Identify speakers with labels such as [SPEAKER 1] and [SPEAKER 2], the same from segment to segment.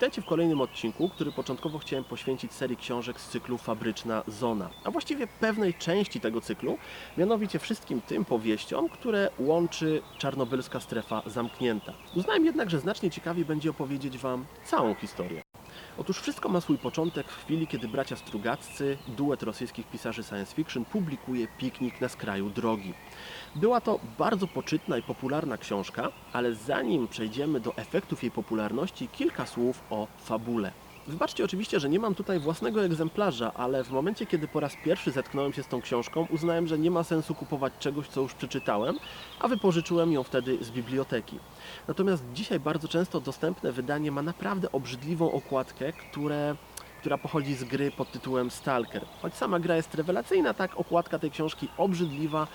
[SPEAKER 1] Witajcie w kolejnym odcinku, który początkowo chciałem poświęcić serii książek z cyklu Fabryczna Zona, a właściwie pewnej części tego cyklu, mianowicie wszystkim tym powieściom, które łączy czarnobylska strefa zamknięta. Uznałem jednak, że znacznie ciekawiej będzie opowiedzieć Wam całą historię. Otóż wszystko ma swój początek w chwili, kiedy bracia Strugaccy, duet rosyjskich pisarzy science fiction, publikuje Piknik na skraju drogi. Była to bardzo poczytna i popularna książka, ale zanim przejdziemy do efektów jej popularności, kilka słów o fabule. Wybaczcie oczywiście, że nie mam tutaj własnego egzemplarza, ale w momencie, kiedy po raz pierwszy zetknąłem się z tą książką, uznałem, że nie ma sensu kupować czegoś, co już przeczytałem, a wypożyczyłem ją wtedy z biblioteki. Natomiast dzisiaj bardzo często dostępne wydanie ma naprawdę obrzydliwą okładkę, które która pochodzi z gry pod tytułem Stalker. Choć sama gra jest rewelacyjna, tak okładka tej książki obrzydliwa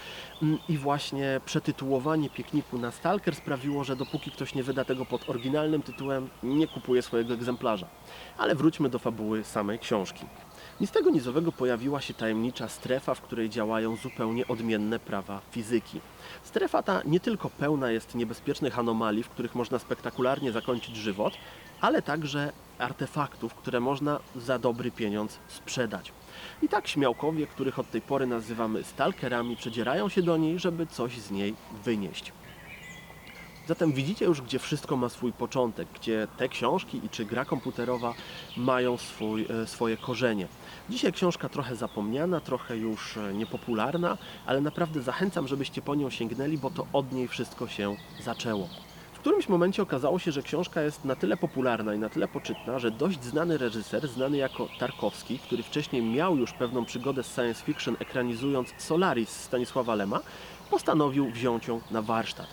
[SPEAKER 1] mm, i właśnie przetytułowanie pikniku na Stalker sprawiło, że dopóki ktoś nie wyda tego pod oryginalnym tytułem, nie kupuje swojego egzemplarza. Ale wróćmy do fabuły samej książki. Ni z tego nizowego pojawiła się tajemnicza strefa, w której działają zupełnie odmienne prawa fizyki. Strefa ta nie tylko pełna jest niebezpiecznych anomalii, w których można spektakularnie zakończyć żywot, ale także artefaktów, które można za dobry pieniądz sprzedać. I tak śmiałkowie, których od tej pory nazywamy stalkerami, przedzierają się do niej, żeby coś z niej wynieść. Zatem widzicie już, gdzie wszystko ma swój początek, gdzie te książki i czy gra komputerowa mają swój, e, swoje korzenie. Dzisiaj książka trochę zapomniana, trochę już e, niepopularna, ale naprawdę zachęcam, żebyście po nią sięgnęli, bo to od niej wszystko się zaczęło. W którymś momencie okazało się, że książka jest na tyle popularna i na tyle poczytna, że dość znany reżyser, znany jako Tarkowski, który wcześniej miał już pewną przygodę z science fiction ekranizując Solaris Stanisława Lema, postanowił wziąć ją na warsztat.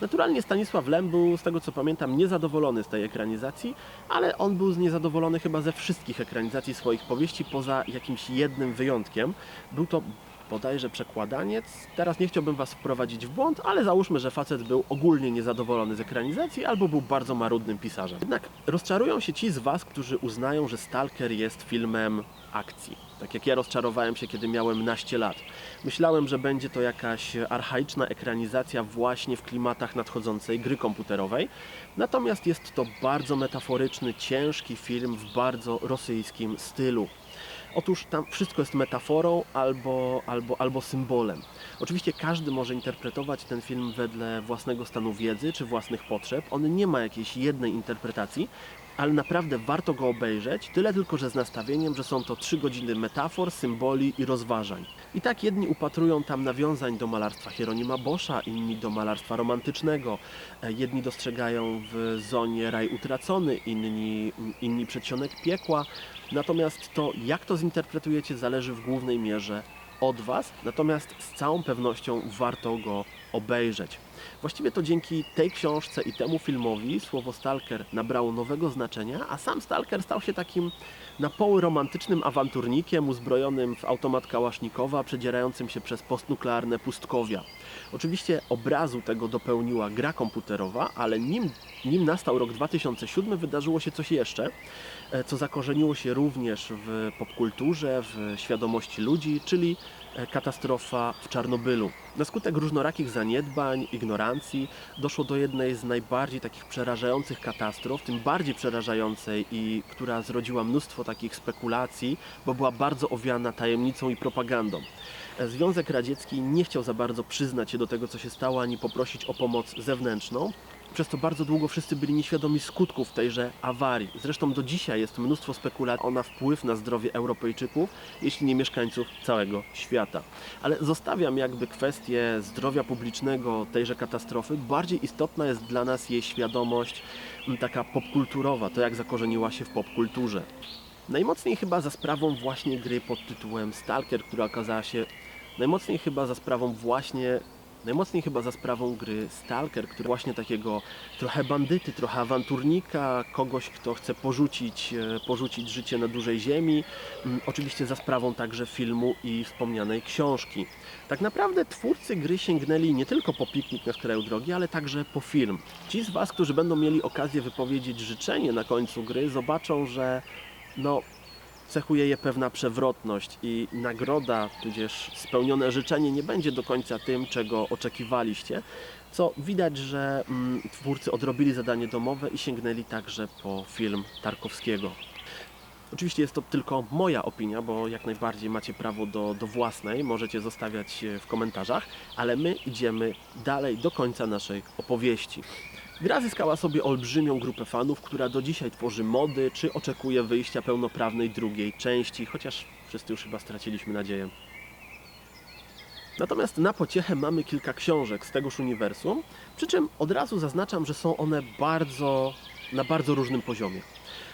[SPEAKER 1] Naturalnie Stanisław Lem był, z tego co pamiętam, niezadowolony z tej ekranizacji, ale on był niezadowolony chyba ze wszystkich ekranizacji swoich powieści, poza jakimś jednym wyjątkiem. Był to bodajże przekładaniec. Teraz nie chciałbym Was wprowadzić w błąd, ale załóżmy, że facet był ogólnie niezadowolony z ekranizacji albo był bardzo marudnym pisarzem. Jednak rozczarują się ci z Was, którzy uznają, że Stalker jest filmem akcji. Tak jak ja rozczarowałem się, kiedy miałem naście lat. Myślałem, że będzie to jakaś archaiczna ekranizacja właśnie w klimatach nadchodzącej gry komputerowej. Natomiast jest to bardzo metaforyczny, ciężki film w bardzo rosyjskim stylu. Otóż tam wszystko jest metaforą albo, albo, albo symbolem. Oczywiście każdy może interpretować ten film wedle własnego stanu wiedzy czy własnych potrzeb. On nie ma jakiejś jednej interpretacji, ale naprawdę warto go obejrzeć, tyle tylko, że z nastawieniem, że są to trzy godziny metafor, symboli i rozważań. I tak jedni upatrują tam nawiązań do malarstwa Hieronima Boscha, inni do malarstwa romantycznego, e, jedni dostrzegają w zonie raj utracony, inni, inni przedsionek piekła. Natomiast to, jak to zinterpretujecie, zależy w głównej mierze od Was, natomiast z całą pewnością warto go obejrzeć. Właściwie to dzięki tej książce i temu filmowi słowo stalker nabrało nowego znaczenia, a sam stalker stał się takim na poły romantycznym awanturnikiem uzbrojonym w automat Kałasznikowa, przedzierającym się przez postnuklearne pustkowia. Oczywiście obrazu tego dopełniła gra komputerowa, ale nim, nim nastał rok 2007 wydarzyło się coś jeszcze, e, co zakorzeniło się również w popkulturze, w świadomości ludzi, czyli katastrofa w Czarnobylu. Na skutek różnorakich zaniedbań, ignorancji doszło do jednej z najbardziej takich przerażających katastrof, tym bardziej przerażającej i która zrodziła mnóstwo takich spekulacji, bo była bardzo owiana tajemnicą i propagandą. Związek Radziecki nie chciał za bardzo przyznać się do tego, co się stało, ani poprosić o pomoc zewnętrzną. Przez to bardzo długo wszyscy byli nieświadomi skutków tejże awarii. Zresztą do dzisiaj jest mnóstwo spekulacji na wpływ na zdrowie Europejczyków, jeśli nie mieszkańców całego świata. Ale zostawiam jakby kwestię zdrowia publicznego tejże katastrofy. Bardziej istotna jest dla nas jej świadomość taka popkulturowa, to jak zakorzeniła się w popkulturze. Najmocniej chyba za sprawą właśnie gry pod tytułem Stalker, która okazała się najmocniej chyba za sprawą właśnie najmocniej chyba za sprawą gry Stalker, który właśnie takiego trochę bandyty, trochę awanturnika, kogoś, kto chce porzucić, e, porzucić życie na dużej ziemi. Mm, oczywiście za sprawą także filmu i wspomnianej książki. Tak naprawdę twórcy gry sięgnęli nie tylko po piknik na skraju drogi, ale także po film. Ci z Was, którzy będą mieli okazję wypowiedzieć życzenie na końcu gry, zobaczą, że no, cechuje je pewna przewrotność i nagroda, tudzież spełnione życzenie nie będzie do końca tym, czego oczekiwaliście. co widać, że mm, twórcy odrobili zadanie domowe i sięgnęli także po film Tarkowskiego. Oczywiście jest to tylko moja opinia, bo jak najbardziej macie prawo do, do własnej, możecie zostawiać w komentarzach, ale my idziemy dalej do końca naszej opowieści. Gra zyskała sobie olbrzymią grupę fanów, która do dzisiaj tworzy mody, czy oczekuje wyjścia pełnoprawnej drugiej części, chociaż wszyscy już chyba straciliśmy nadzieję. Natomiast na pociechę mamy kilka książek z tegoż uniwersum, przy czym od razu zaznaczam, że są one bardzo, na bardzo różnym poziomie.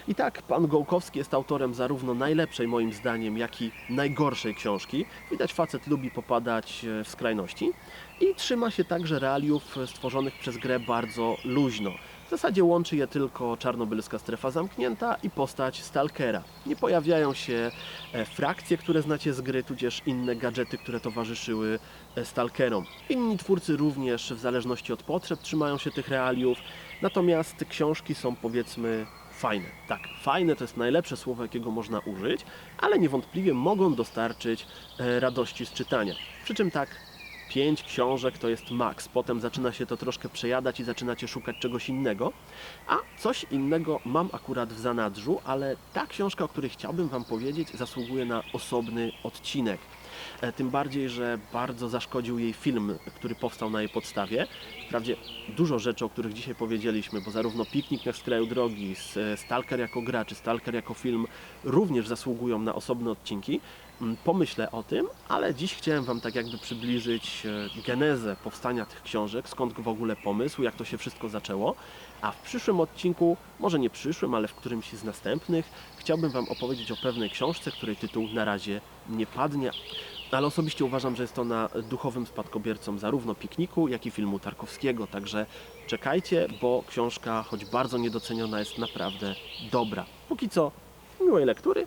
[SPEAKER 1] I tak, pan Gołkowski jest autorem zarówno najlepszej moim zdaniem, jak i najgorszej książki. Widać, facet lubi popadać e, w skrajności i trzyma się także realiów stworzonych przez grę bardzo luźno. W zasadzie łączy je tylko czarnobylska strefa zamknięta i postać Stalkera. Nie pojawiają się e, frakcje, które znacie z gry, tudzież inne gadżety, które towarzyszyły e, Stalkerom. Inni twórcy również w zależności od potrzeb trzymają się tych realiów, natomiast książki są powiedzmy fajne. Tak, fajne to jest najlepsze słowo, jakiego można użyć, ale niewątpliwie mogą dostarczyć e, radości z czytania. Przy czym tak, pięć książek to jest maks. Potem zaczyna się to troszkę przejadać i zaczynacie szukać czegoś innego. A coś innego mam akurat w zanadrzu, ale ta książka, o której chciałbym Wam powiedzieć, zasługuje na osobny odcinek. E, Tym bardziej, że bardzo zaszkodził jej film, który powstał na jej podstawie. Wprawdzie dużo rzeczy, o których dzisiaj powiedzieliśmy, bo zarówno Piknik na skraju drogi, e, Stalker jako gra, czy Stalker jako film również zasługują na osobne odcinki. Mm, Pomyślę o tym, ale dziś chciałem Wam tak jakby przybliżyć e, genezę powstania tych książek, skąd w ogóle pomysł, jak to się wszystko zaczęło. A w przyszłym odcinku, może nie przyszłym, ale w którymś z następnych, chciałbym Wam opowiedzieć o pewnej książce, której tytuł na razie nie padnie, ale osobiście uważam, że jest ona duchowym spadkobiercą zarówno pikniku, jak i filmu Tarkowskiego. Także czekajcie, bo książka, choć bardzo niedoceniona, jest naprawdę dobra. Póki co, miłej lektury